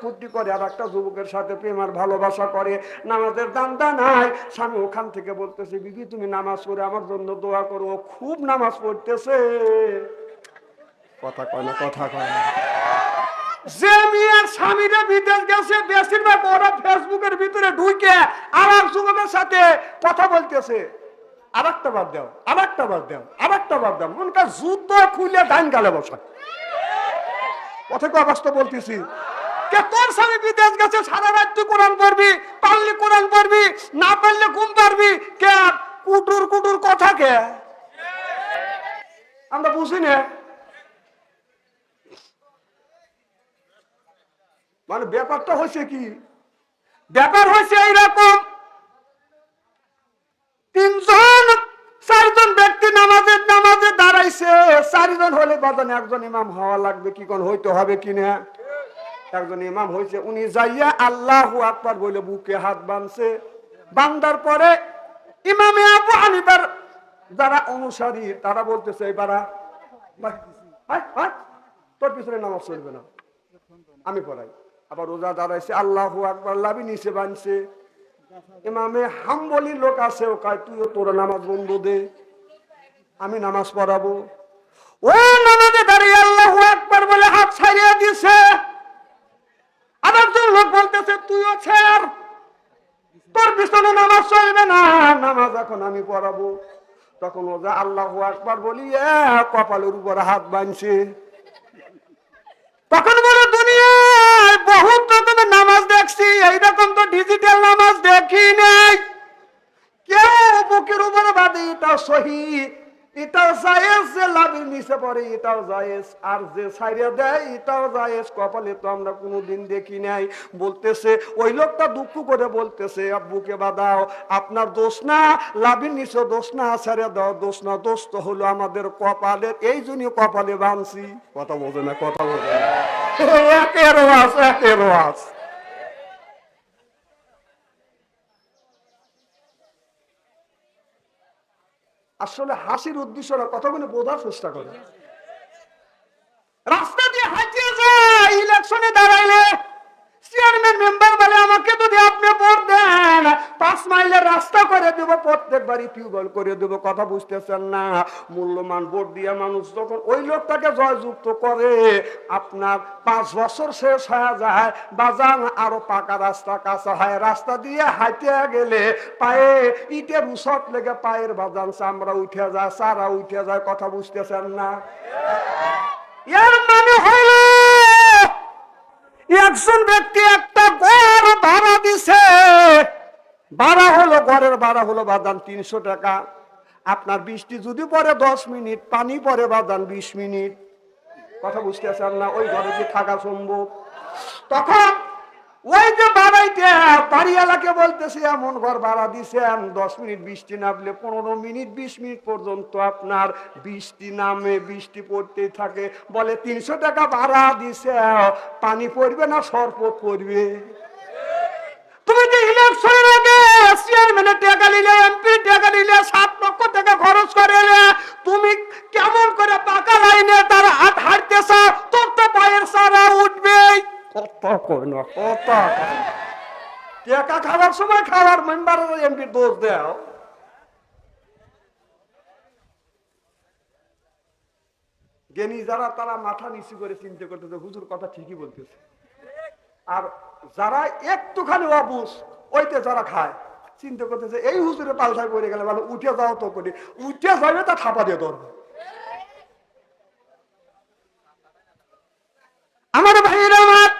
ফুর্তি করে আর একটা যুবকের সাথে প্রেম আর ভালোবাসা করে। নামাজের দান্দা নাই। স্বামী ওখান থেকে বলতেছে, বিবি, তুমি নামাজ পড়ে আমার জন্য দোয়া করো। খুব নামাজ পড়তেছে। কথা কয় না, কথা কয় না। যে মেয়ের স্বামীরা বিদেশ গেছে, বেশিরভাগ ওরা ফেসবুকের ভিতরে ঢুকে আর এক যুবকের সাথে কথা বলতেছে। আর একটা বাদ দাও আর একটা বাদ দাও আর একটা বাদ দাও। মনকা যুদ্ধ খুলে ডাইন গালে বসা কথা বলতেছি। কে তোর স্বামী বিদেশ গেছে, সারা তুই কোরআন পড়বি, পারলি কোরআন পড়বি, না পারলে ঘুম পারবি কে কুটুর কুটুর কথা কে? আমরা বুঝি না। মানে ব্যাপারটা হয়েছে কি? ব্যাপার হয়েছে এইরকম, তিনজন, চারজন ব্যক্তি নামাজের নামাজে দাঁড়াইছে, চারজন হলে বাদানে একজন ইমাম হওয়া লাগবে, কি কোন হইতে হবে কিনা একজন ইমাম হয়েছে। উনি যাইয়া আল্লাহ আকবার বলে বুকে হাত বাঁধছে। বান্দার পরে ইমামে আবু হানিফার যারা অনুসারী, তারা বলতেছে এবারা তোর পিছনে নামাজ চলবে না। আমি পড়াই। আবার রোজা দাঁড়াইছে, আল্লাহ আকবার লাভি নিচে বানছে ইমামে হাম্বলি লোক আছে, ও কয়, তুইও তোর নামাজ বন্ধ দে, আমি নামাজ পড়াবো। ও নামাজে দাঁড়িয়ে আল্লাহ আকবার বলে হাত ছাড়িয়ে দিছে আরেকজন লোক বলতেছে তুইও ছেড় তোর পিছনে নামাজ চলবে না এখন আমি পড়াবো, তখন ও যা আল্লাহ আকবার বলি কপালের উপর হাত বানছে তখন বলো, দুনিয়ায় বহুত রকমের নামাজ দেখছি, এইরকম তো ডিজিটাল নামাজ দেখি নাই। কেউ বুকের উপরে বাদে এটা সহি। এটাও জায়েজ যে লাভের নিচে পড়ে, এটাও জায়েজ। আর যে সাইরে দেয়, এটাও জায়েজ। কপালে তো আমরা কোনোদিন দেখি নাই। বলতেছে, ওই লোকটা দুঃখ করে বলতেছে বুকে বাদাও আপনার দোষ না? লাভের নিচে দোষ না? ছেড়ে দাও দোষ না? দোষ তো হলো আমাদের কপালের। এই জন্য কপালে বানছি কথা বোঝে না, কথা বোঝে না। একের ওয়াজ একের ওয়াজ। আসলে হাসির উদ্দেশ্য উদ্দেশ্যটা বলে বোঝার চেষ্টা করে। রাস্তা দিয়ে হাঁটিয়ে যায়, ইলেকশনে দাঁড়াইলে চেয়ারম্যান মেম্বার বলে আমাকে রাস্তা করে দেবো প্রত্যেকবারই টিউবওয়েল করে দেবো, কথা বুঝতেছেন না? মূল্যমান ভোট দিয়ে মানুষ যখন ওই লোকটাকে জয়যুক্ত করে, আপনার পাঁচ বছর শেষ হয়ে যায়, বাজান আরও পাকা রাস্তা, কাঁচা হয়, রাস্তা দিয়ে হাঁটে গেলে পায়ে ইটের উসট লেগে পায়ের বাজান চামড়া উঠে যায় সারা উঠে যায়, কথা বুঝতেছেন না? এর মানে হইল একজন ব্যক্তি একটা ঘর ভাড়া দিছে ভাড়া হলো, ঘরের ভাড়া হলো বাদান তিনশো টাকা। আপনার বৃষ্টি যদি পরে দশ মিনিট, পানি পরে বাদান বিশ মিনিট। কথা বুঝতেছেন না? ওই ঘরে কি থাকা সম্ভব? তখন ওই যে বাড়াইতে বাড়িওয়ালাকে বলতেছে, এমন ঘর ভাড়া দিছেন। দশ মিনিট বৃষ্টি নামলে, পনেরো মিনিট, বিশ মিনিট পর্যন্ত আপনার বৃষ্টি নামে, বৃষ্টি পড়তেই থাকে। বলে, তিনশো টাকা ভাড়া দিছে। পানি পড়বে না সরপত পড়বে। ইলেকশনের আগে চেয়ারম্যানের টাকা নিলে এমপি টাকা নিলে সাত লক্ষ টাকা খরচ করে তুমি কেমন করে পাকা লাইনে তার হাত হাঁটতেছ? তোর তো পায়ের সারা উঠবেই। কত কই কত টাকা খাওয়ার সময় খাওয়ার মেম্বার এমপি দোষ দেও। জ্ঞানী যারা তারা মাথা নিচু করে চিন্তা করতেছে হুজুর কথা ঠিকই বলতেছে। আর যারা একটুখানি অবুস ওইতে যারা খায়। চিন্তা করতেছে, এই হুজুরে পাল্টায় করে গেলে মানে উঠে যাও তো করি উঠে যাবে তা থাপা দিয়ে ধরবে আমার ভাইরা আমার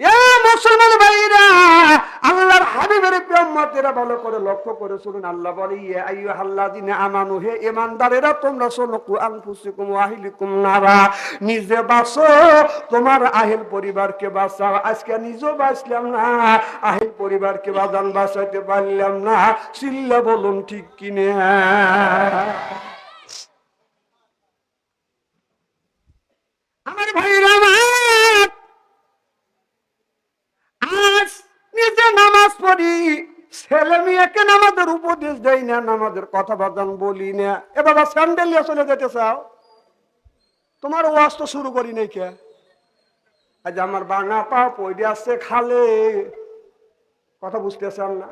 এ মুসলমান ভাইরা আল্লাহর হাবিবের প্রেমতেরা ভালো করে লক্ষ্য করে শুনুন, আল্লাহ বলে ইয়ে আইয়ু হাল্লাযিনা আমানু, হে ইমানদারেরা তোমরা শোনো কুরআন ফুসিকুম ওয়া নারা, নিজে বাঁচো, তোমার আহিল পরিবারকে বাঁচাও। আজকে নিজেও বাঁচলাম না, আহিল পরিবারকে বাজান বাঁচাইতে পারলাম না। চিল্লা বলুন, ঠিক কিনে আমার ভাইরা আমার আজ নিজে নামাজ পড়ি ছেলে মেয়েকে নামাজের উপদেশ দেই না, নামাজের কথা বাদান বলি না। এ বাবা স্যান্ডেল নিয়ে চলে যেতে চাও? তোমার ওয়াজ তো শুরু করি নাই কে? আজ আমার বাঙা পা পড়ে আসছে খালে। কথা বুঝতেছেন না?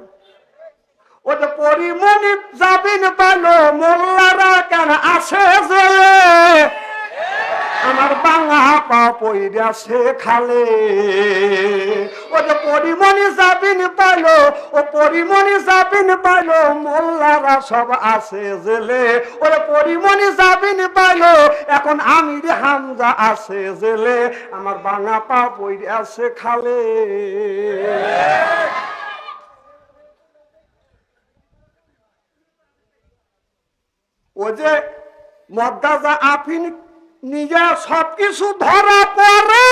ও যে পরিমণি যাবিন পালো মোল্লারা কেন আসে জেলে? আমার বাঙা পা পইরে খালে। ও যে পরিমণি যাবিন পাইলো, ও পরিমণি যাবিন পাইলো, মোল্লারা সব আছে জেলে। ও যে পরিমণি যাবিন পাইলো, এখন আমির হামজা আছে জেলে। আমার বাঙা পা পইরে আছে খালে। ও যে মদ্দাজা আফিন নিজে সবকিছু ধরা পড়ে।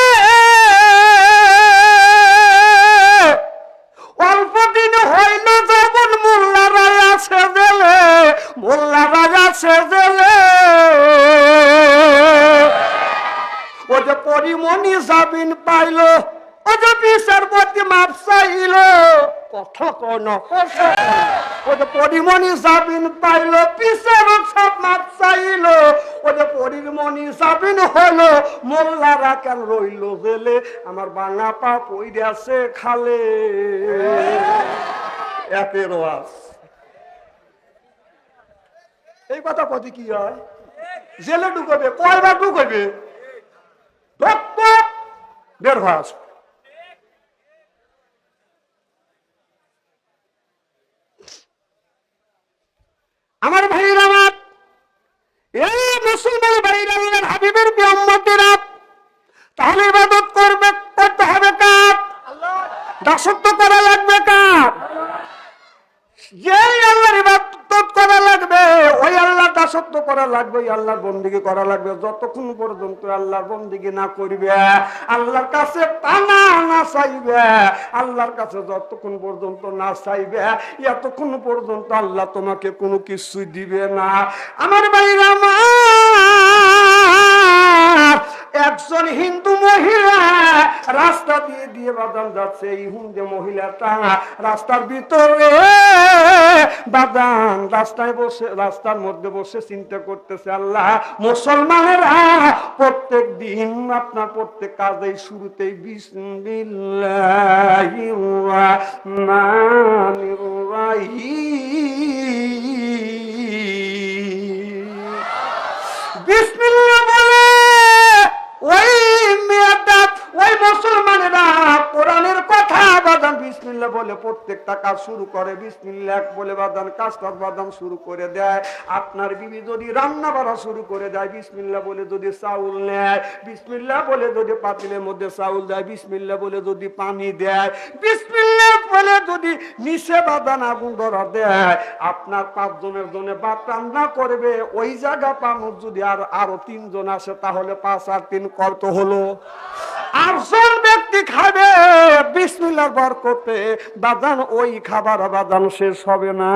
অল্প দিন হইল যখন মোল্লারাই আছে জেলে মোল্লারাই আছে জেলে। ও যে পরিমণি জামিন পাইল ও যে বিচার প্রতি মাপ চাইল। কথা কোন ও যে পরিমণি জামিন পাইল বিচার সব মাপ চাইল ও পরিমণি জামিন হলো মোল্লারা কেন রইল জেলে। আমার বাঙা পা পইরে আছে খালে। একের ওয়াজ। এই কথা কতি কি হয়? জেলে ঢুকবে, কয়বার ঢুকবে? বের হয়ে আসো। আমার ভাইয়ের আমার এই মুসলমান ভাইয়ের আল্লাহর হাবিবের বিয়ম্মতেরা তাহলে ইবাদত করবে, করতে হবে কার? করা লাগবে কার? যে আল্লাহর ইবাদত করা দাসত্ব করা লাগবে আল্লাহর বন্দিগি করা লাগবে। যতক্ষণ পর্যন্ত আল্লাহর বন্দিগি না করবে, আল্লাহর কাছে না চাইবে, আল্লাহর কাছে যতক্ষণ পর্যন্ত না চাইবে, এতক্ষণ পর্যন্ত আল্লাহ তোমাকে কোনো কিছু দিবে না। আমার বাইরে আমার, একজন হিন্দু মহিলা রাস্তা দিয়ে দিয়ে বাদাম যাচ্ছে এই হিন্দু মহিলাটা রাস্তার ভিতরে। বাদাম রাস্তায় বসে, রাস্তার মধ্যে বসে চিন্তা করতেছে আল্লাহ, মুসলমানেরা প্রত্যেক দিন আপনার প্রত্যেক কাজেই শুরুতেই বিসমিল্লাহির প্রত্যেকটা কাজ শুরু করে, বিসমিল্লাহ, বলে বাদান কাজটা বাদান শুরু করে দেয়। আপনার বিবি যদি রান্না বাড়া শুরু করে দেয়, বিসমিল্লাহ বলে যদি চাউল নেয়, বিসমিল্লাহ বলে যদি পাতিলের মধ্যে চাউল দেয়, বিসমিল্লাহ বলে যদি পানি দেয়, বিসমিল্লাহ বলে যদি নিচে বাদান আগুন ধরা দেয়, আপনার পাঁচজনের জন্য ভাত রান্না করবে, ওই জায়গা পানোর যদি আর, আরও তিনজন আসে, তাহলে পাঁচ আর তিন কত হলো। আটজন ব্যক্তি খাবে? বিসমিল্লার বার করতে বাদান ওই খাবার বাদান শেষ হবে না।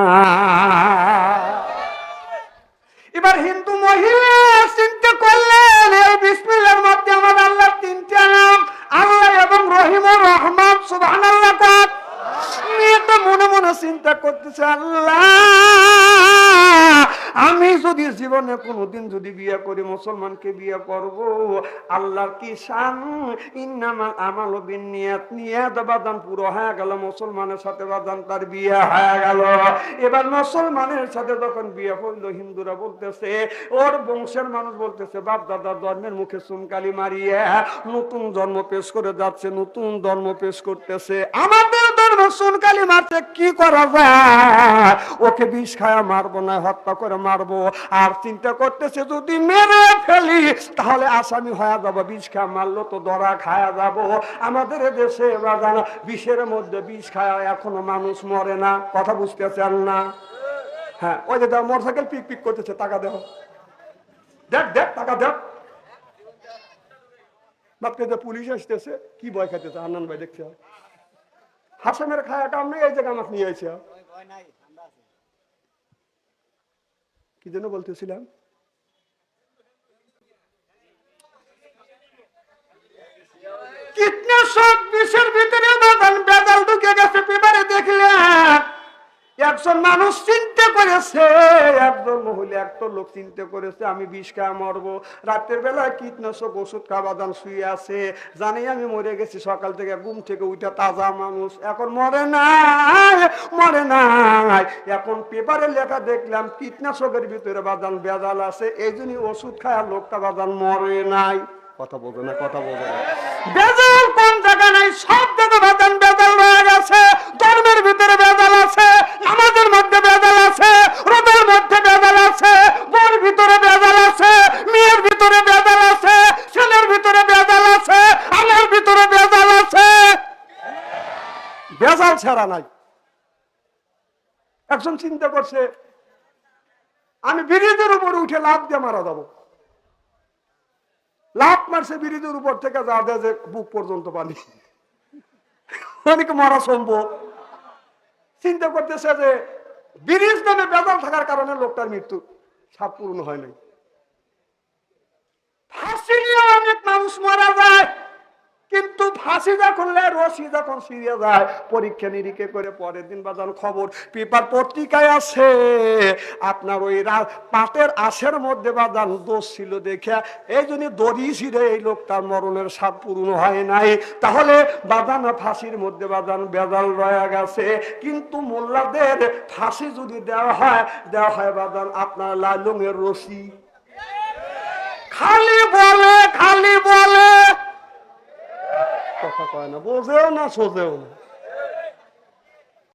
এবার হিন্দু মহিলা চিন্তা করলেন, এই বিসমিল্লার মধ্যে আমার আল্লাহ তিনটা নাম, আল্লাহ এবং রহিম রহমান সুবহান আল্লাহ মেয়েটা মনে মনে চিন্তা করতেছে, আল্লাহ, আমি যদি জীবনে কোনোদিন যদি বিয়ে করি, মুসলমানকে বিয়ে করব, আল্লাহর কি শান? ইন্নামাল আমাল বিনিয়াত নিয়াত নিয়াত বাদান পুরো হয়ে গেল, মুসলমানের সাথে বাদান তার বিয়ে হয়ে গেল। এবার মুসলমানের সাথে যখন বিয়ে হইল, হিন্দুরা বলতেছে, ওর বংশের মানুষ বলতেছে, বাপ দাদার ধর্মের মুখে চুনকালি মারিয়ে নতুন জন্ম পেশ করে যাচ্ছে, নতুন ধর্ম পেশ করতেছে। আমাদের ধর্ম চুনকালি মারতে কি করা যায় ওকে বিষ খায়া মারবো না, হত্যা করে মারবো। আর চিন্তা করতেছে, যদি মেরে ফেলি, তাহলে আসামি হয়ে যাব, বিষ খায়া মারলো তো ধরা খায়া যাব। আমাদের দেশে বাজান বিষের মধ্যে বিষ খায়া এখনও মানুষ মরে না। কথা বুঝতেছেন না? হ্যাঁ ওই যে মোটর সাইকেল পিক পিক করতেছে, টাকা দেহ দেখ দেখ, টাকা দেখ। যে পুলিশ আসতেছে, কি ভয় খাইতেছে? আন্নান ভাই দেখছে হাসামের খায়া কাম নেই, এই জায়গা আমাকে নিয়ে এসে কি জন্য বলতেছিলাম? কীটনাশক ভিতরে দেখলে। একজন মানুষ করে আছে একজন মহিলা, একটা লোক চিন্তা করেছে, আমি বিষ খাওয়া মরবো। রাতের বেলায় কীটনাশক ওষুধ খাওয়া দান শুয়ে আছে। জানি আমি মরে গেছি, সকাল থেকে ঘুম থেকে উঠে তাজা মানুষ। এখন মরে নাই মরে নাই। এখন পেপারে লেখা দেখলাম, কীটনাশকের ভিতরে বাদান বেজাল আছে। এই জন্য ওষুধ খায় লোকটা বাদান মরে নাই। কথা বলবে না, কথা বলবে না। বেজাল কোন জায়গা নাই, সব জায়গা বাদান বেজাল রয়ে গেছে। ধর্মের ভিতরে বেজাল আছে নামাজের মধ্যে বেজাল আছে রোদের মধ্যে বেজাল আছে বোর ভিতরে বেজাল আছে মেয়ের ভিতরে বেজাল আছে ছেলের ভিতরে বেজাল আছে আমার ভিতরে বেজাল আছে বেজাল ছাড়া নাই। একজন চিন্তা করছে, আমি ব্রিজের উপরে উঠে লাভ দিয়ে মারা যাব। লাভ মারছে ব্রিজের উপর থেকে যা দেয় যে বুক পর্যন্ত পানি। অনেকে মরা সম্ভব? চিন্তা করতেছে যে ব্রিজ নামে বেজাল থাকার কারণে লোকটার মৃত্যু সাপ পূর্ণ হয় নাই। অনেক মানুষ মারা যায়। কিন্তু ফাঁসি যখন রশি যখন ছিঁড়ে যায়, পরীক্ষা নিরীক্ষা করে পরের দিন বাজান খবর, পেপার পত্রিকায় আছে আপনার ওই পাটের আশের মধ্যে বাজান দোষ ছিল দেখে, এই জন্য দড়ি ছিঁড়ে এই লোকটার মরণের স্বাদ পূর্ণ হয় নাই। তাহলে বাজান ফাঁসির মধ্যে বাজান বেজাল রয়ে গেছে। কিন্তু মোল্লাদের ফাঁসি যদি দেওয়া হয় দেওয়া হয় বাজান আপনার লালুঙের রশি। খালি বলে খালি বলে। কথা কয় না বোঝেও না সোজেও না